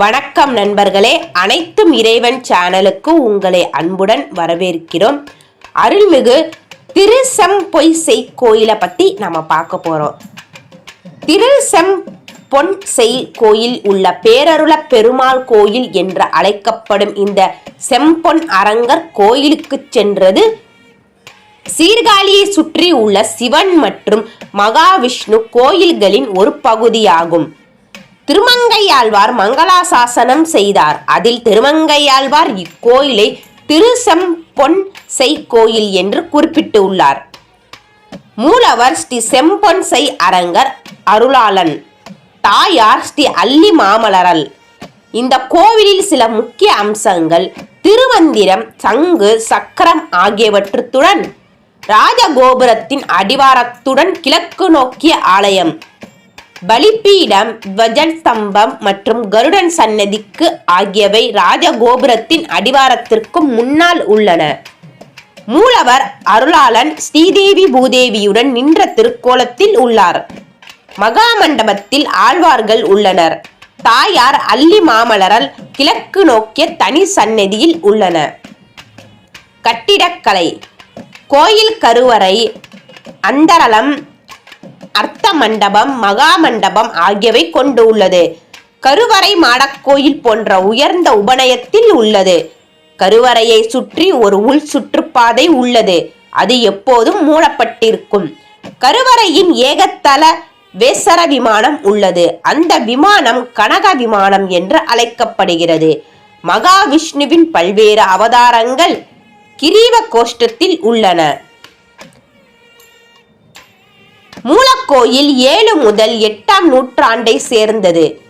வணக்கம் நண்பர்களே. அனைத்தும் இறைவன் சேனலுக்கு உங்களை அன்புடன் வரவேற்கிறோம். அருள்மிகு திருசெம்பொய் செய் கோயிலை பற்றி நம்ம பார்க்க போகிறோம் திருசெம் பொன் செய் கோயில் உள்ள பேரருள பெருமாள் கோயில் என்று அழைக்கப்படும் இந்த செம்பொன் அரங்கர் கோயிலுக்கு சென்றது. சீர்காழியை சுற்றி உள்ள சிவன் மற்றும் மகாவிஷ்ணு கோயில்களின் ஒரு பகுதியாகும். திருமங்கையாழ்வார் மங்களாசாசனம் செய்தார். அதில் திருமங்கையாழ்வார் இக்கோயிலை திருசெம்பொன் செய் கோயில் என்று குறிப்பிட்டுள்ளார். மூலவர் ஸ்ரீ செம்பொன் செய் அரங்கர் அருளாளன். தாயார் ஸ்ரீ அல்லி மாமலரல். இந்த கோவிலில் சில முக்கிய அம்சங்கள் திருமந்திரம் சங்கு சக்கரம் ஆகியவற்றுடன் ராஜகோபுரத்தின் அடிவாரத்துடன் கிழக்கு நோக்கிய ஆலயம். பலிப்பீடம் ஸ்தம்பம் மற்றும் கருடன் சன்னதிக்கு ஆகியவை ராஜகோபுரத்தின் அடிவாரத்திற்கு முன்னால் உள்ளன. மூலவர் அருளாளன் ஸ்ரீதேவி பூதேவியுடன் நின்ற திருக்கோலத்தில் உள்ளார். மகாமண்டபத்தில் ஆழ்வார்கள் உள்ளனர். தாயார் அல்லி மாமலரல் கிழக்கு நோக்கிய தனி சன்னதியில் உள்ளன. கட்டிடக்கலை. கோயில் கருவறை அந்தரலம் அர்த்த மண்டபம் மகா மண்டபம் ஆகியவை கொண்டு உள்ளது. கருவறை மாடக்கோயில் போன்ற உயர்ந்த உபநயத்தில் உள்ளது. கருவறையை சுற்றி ஒரு உள் சுற்றுப்பாதை உள்ளது. அது எப்போதும் மூடப்பட்டிருக்கும். கருவறையின் ஏகத்தல வேசர விமானம் உள்ளது. அந்த விமானம் கனக விமானம் என்று அழைக்கப்படுகிறது. மகாவிஷ்ணுவின் பல்வேறு அவதாரங்கள் கிரீவ கோஷ்டத்தில் உள்ளன. மூலக்கோயில் ஏழு முதல் எட்டாம் நூற்றாண்டை சேர்ந்தது.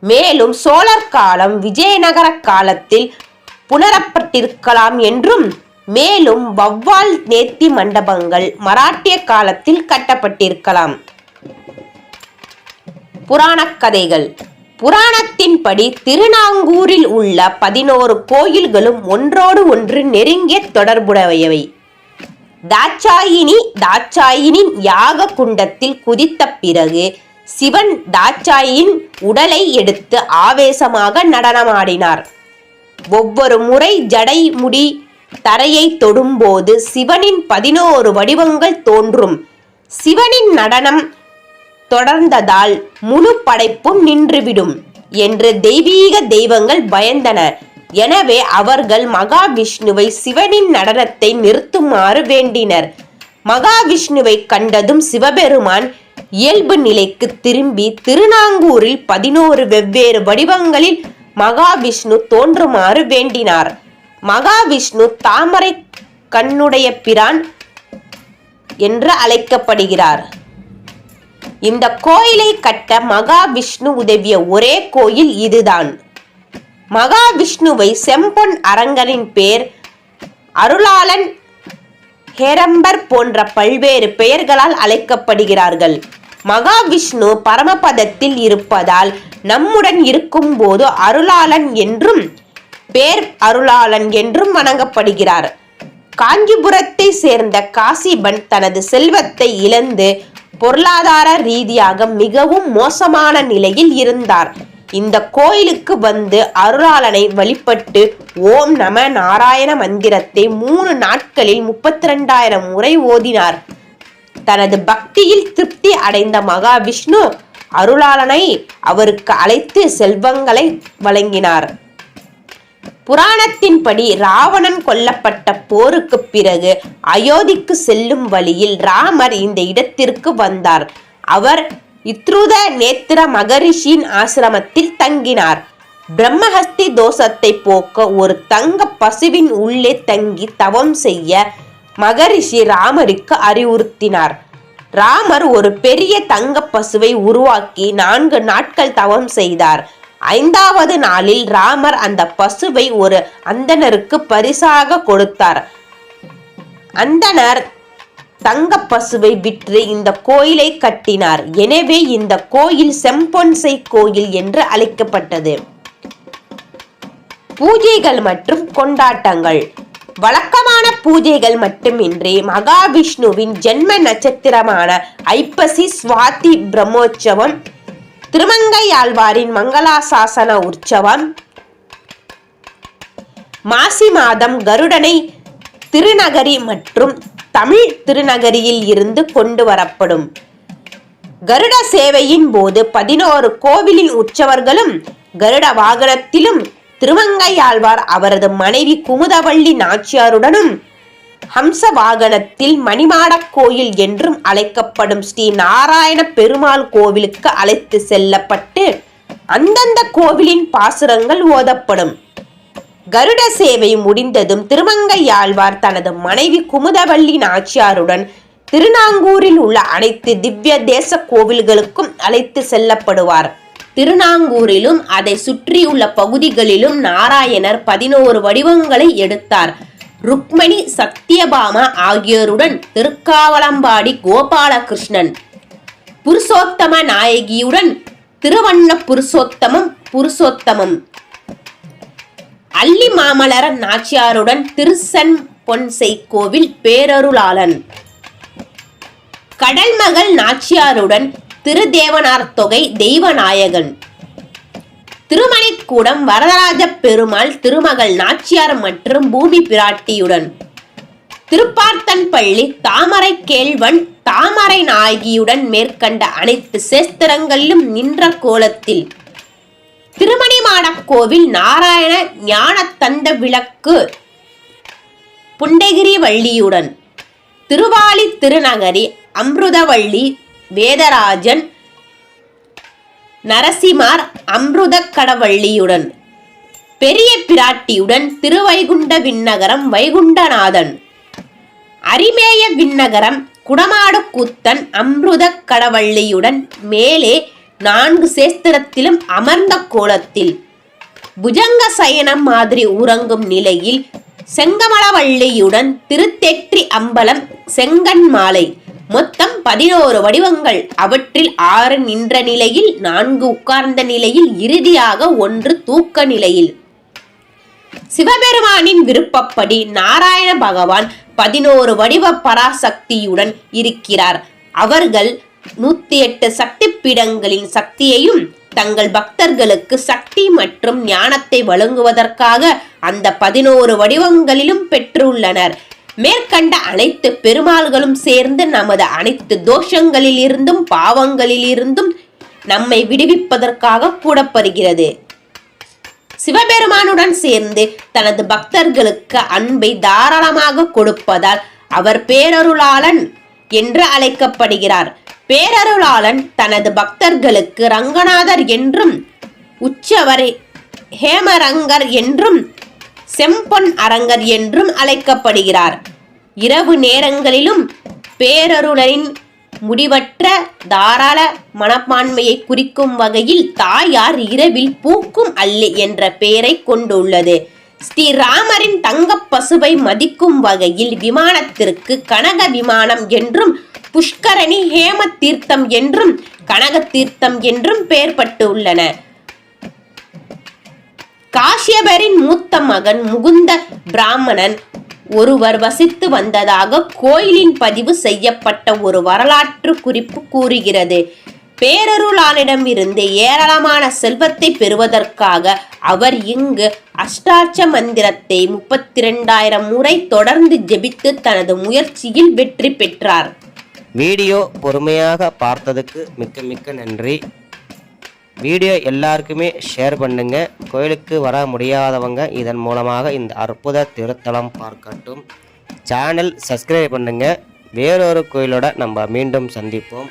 மேலும் சோழர் காலம் விஜயநகர காலத்தில் புனரப்பட்டிருக்கலாம் என்றும் மேலும் வவ்வால் நேர்த்தி மண்டபங்கள் மராட்டிய காலத்தில் கட்டப்பட்டிருக்கலாம். புராணக் கதைகள். புராணத்தின்படி திருநாங்கூரில் உள்ள பதினோரு கோயில்களும் ஒன்றோடு ஒன்று நெருங்கிய தொடர்புடையவை. தாட்சாயினி தாட்சாயினின் யாக குண்டத்தில் குதித்த பிறகு சிவன் தாட்சாயின் உடலை எடுத்து ஆவேசமாக நடனமாடினார். ஒவ்வொரு முறை ஜடை முடி தரையை தொடும்போது சிவனின் பதினோரு வடிவங்கள் தோன்றும். சிவனின் நடனம் தொடர்ந்ததால் முழு படைப்பும் நின்றுவிடும் என்று தெய்வீக தெய்வங்கள் பயந்தன எனவே அவர்கள் மகாவிஷ்ணுவை சிவனின் நடனத்தை நிறுத்துமாறு வேண்டினர். மகாவிஷ்ணுவை கண்டதும் சிவபெருமான் இயல்பு நிலைக்கு திரும்பி திருநாங்கூரில் பதினோரு வெவ்வேறு வடிவங்களில் மகாவிஷ்ணு தோன்றுமாறு வேண்டினார். மகாவிஷ்ணு தாமரை கண்ணுடைய பிரான் என்று அழைக்கப்படுகிறார். இந்த கோயிலை கட்ட மகாவிஷ்ணு உதவிய ஒரே கோயில் இதுதான். மகாவிஷ்ணுவை செம்பொன் அரங்கனின் பேர் அருளாளன் ஹேரம்பர் போன்ற பல்வேறு பெயர்களால் அழைக்கப்படுகிறார்கள். மகாவிஷ்ணு பரமபதத்தில் இருப்பதால் நம்முடன் இருக்கும்போது அருளாளன் என்றும் பேர் அருளாளன் என்றும் வணங்கப்படுகிறார். காஞ்சிபுரத்தை சேர்ந்த காசிபன் தனது செல்வத்தை இழந்து பொருளாதார ரீதியாக மிகவும் மோசமான நிலையில் இருந்தார். இந்த கோயிலுக்கு வந்து அருளாளனை வழிபட்டு ஓம் நம நாராயண மந்திரத்தை மூணு நாட்களில் முப்பத்தி ரெண்டாயிரம் முறை ஓதினார். தனது பக்தியில் திருப்தி அடைந்த மகாவிஷ்ணு அருளாளனை அவருக்கு அழைத்து செல்வங்களை வழங்கினார். புராணத்தின்படி ராவணன் கொல்லப்பட்ட போருக்கு பிறகு அயோத்திக்கு செல்லும் வழியில் ராமர் இந்த இடத்திற்கு வந்தார். அவர் இத்ருத நேத்திர மகரிஷியின் ஆசிரமத்தில் தங்கினார். பிரம்மஹஸ்தி தோஷத்தை போக்க ஒரு தங்க பசுவின் உள்ளே தங்கி தவம் செய்ய மகரிஷி ராமருக்கு அறிவுறுத்தினார். ராமர் ஒரு பெரிய தங்க பசுவை உருவாக்கி நான்கு நாட்கள் தவம் செய்தார். ஐந்தாவது நாளில் ராமர் அந்த பசுவை ஒரு அந்தனருக்கு பரிசாக கொடுத்தார். அந்தனர் தங்க பசுவை விற்று இந்த கோயிலை கட்டினார். எனவே இந்த கோயில் செம்பொன்சை கோயில் என்று அழைக்கப்பட்டது. பூஜைகள் மற்றும் கொண்டாட்டங்கள். வழக்கமான பூஜைகள் மட்டுமின்றி மகாவிஷ்ணுவின் ஜென்ம நட்சத்திரமான ஐப்பசி சுவாதி பிரம்மோற்சவம் திருமங்கையாழ்வாரின் மங்களாசாசன உற்சவம் மாசி மாதம் கருடனை திருநகரி மற்றும் தமிழ் திருநகரியில் இருந்து கொண்டு வரப்படும். கருட சேவையின் போது பதினோரு கோவிலின் உற்சவர்களும் கருட வாகனத்திலும் திருமங்கையாழ்வார் அவரது மனைவி குமுதவள்ளி நாச்சியாருடனும் ஹம்ச வாகனத்தில் மணிமாடக் கோயில் என்றும் அழைக்கப்படும் ஸ்ரீ நாராயண பெருமாள் கோவிலுக்கு அழைத்து செல்லப்பட்டு அந்தந்த கோவிலின் பாசுரங்கள் ஓதப்படும். கருட சேவை முடிந்ததும் திருமங்கையாழ்வார் தனது மனைவி குமுதவள்ளி நாச்சியாருடன் திருநாங்கூரில் உள்ள அனைத்து திவ்ய தேச கோவில்களுக்கும் அழைத்து செல்லப்படுவார். திருநாங்கூரிலும் அதை சுற்றியுள்ள பகுதிகளிலும் நாராயணர் பதினோரு வடிவங்களை எடுத்தார். ருக்மணி சத்யபாமா ஆகியோருடன் திருக்காவலம்பாடி கோபாலகிருஷ்ணன் புருஷோத்தம நாயகியுடன் திருவண்ண புருஷோத்தமம் புருஷோத்தமம். அல்லி மாமலர நாச்சியாருடன் திருசன் பொன்சை கோவில் பேரருளாளன் கடல்மகள் நாச்சியாருடன் திருதேவனார் தொகை தெய்வநாயகன். திருமணிக்கூடம் வரதராஜ பெருமாள் திருமகள் நாச்சியார் மற்றும் பூமி பிராட்டியுடன். திருப்பார்த்தன்பள்ளி தாமரை கேள்வன் தாமரை நாயகியுடன் மேற்கண்ட அனைத்து சேஸ்திரங்களிலும் நின்ற கோலத்தில். திருமணிமாடம் கோவில் நாராயண ஞான தந்த விளக்கு புண்டகிரி வள்ளியுடன் திருவாலி திருநகரி அம்ருதவள்ளி வேதராஜன் நரசிமார் அம்ருத கடவள்ளியுடன் பெரிய பிராட்டியுடன் திருவைகுண்ட விண்ணகரம் வைகுண்டநாதன். அரிமேய விண்ணகரம் குடமாடு கூத்தன் அம்ருத கடவள்ளியுடன் மேலே நான்கு சேஸ்திரத்திலும் அமர்ந்த கோலத்தில். புஜங்க சயனம் மாதிரி உறங்கும் நிலையில் செங்கமலவள்ளியுடன் திருத்தெற்றி அம்பலம் செங்கன் மாலை. மொத்தம் பதினோரு வடிவங்கள். அவற்றில் ஆறு நின்ற நிலையில் நான்கு உட்கார்ந்த நிலையில் இறுதியாக ஒன்று தூக்க நிலையில். சிவபெருமானின் விருப்பப்படி நாராயண பகவான் பதினோரு வடிவ பராசக்தியுடன் இருக்கிறார். அவர்கள் நூத்தி எட்டு சக்தி பீடங்களின் சக்தியையும் தங்கள் பக்தர்களுக்கு சக்தி மற்றும் ஞானத்தை வழங்குவதற்காக அந்த பதினோரு வடிவங்களிலும் பெற்றுள்ளனர். மேற்கண்ட அனைத்து பெருமாள்களும் சேர்ந்து நமது அனைத்து தோஷங்களிலிருந்தும் பாவங்களிலிருந்தும் நம்மை விடுவிப்பதற்காக கூடப்படுகிறது. சிவபெருமானுடன் சேர்ந்து தனது பக்தர்களுக்கு அன்பை தாராளமாக கொடுப்பதால் அவர் பேரருளாளன் என்று அழைக்கப்படுகிறார். பேரருளாளன் தனது பக்தர்களுக்கு ரங்கநாதர் என்றும் உச்சவரை ஹேமரங்கர் என்றும் செம்பொன் அரங்கர் என்றும் அழைக்கப்படுகிறார். இரவு நேரங்களிலும் பேரருளரின் முடிவற்ற தாராள மனப்பான்மையை குறிக்கும் வகையில் தாயார் இரவில் பூக்கும் அல்லி என்ற பெயரை கொண்டுள்ளது. ஸ்ரீராமரின் தங்க பசுவை மதிக்கும் வகையில் விமானத்திற்கு கனக விமானம் என்றும் புஷ்கரணி ஹேம தீர்த்தம் என்றும் கனக தீர்த்தம் என்றும் பெயர் பட்டுள்ளன காஷ்யபரின் மூத்த மகன் முகுந்த பிராமணன் ஒருவர் வசித்து வந்ததாக கோயிலின் பதிவு செய்யப்பட்ட ஒரு வரலாற்று குறிப்பு கூறுகிறது. பேரருளானிடமிருந்து ஏராளமான செல்வத்தை பெறுவதற்காக அவர் இங்கு அஷ்டாட்ச மந்திரத்தை முப்பத்தி இரண்டாயிரம் முறை தொடர்ந்து ஜெபித்து தனது முயற்சியில் வெற்றி பெற்றார். வீடியோ பொறுமையாக பார்த்ததுக்கு மிக்க மிக்க நன்றி. வீடியோ எல்லாருக்குமே ஷேர் பண்ணுங்க. கோயிலுக்கு வர முடியாதவங்க இதன் மூலமாக இந்த அற்புத திருத்தலம் பார்க்கட்டும். சேனல் சப்ஸ்கிரைப் பண்ணுங்க. வேறொரு கோயிலோட நம்ம மீண்டும் சந்திப்போம்.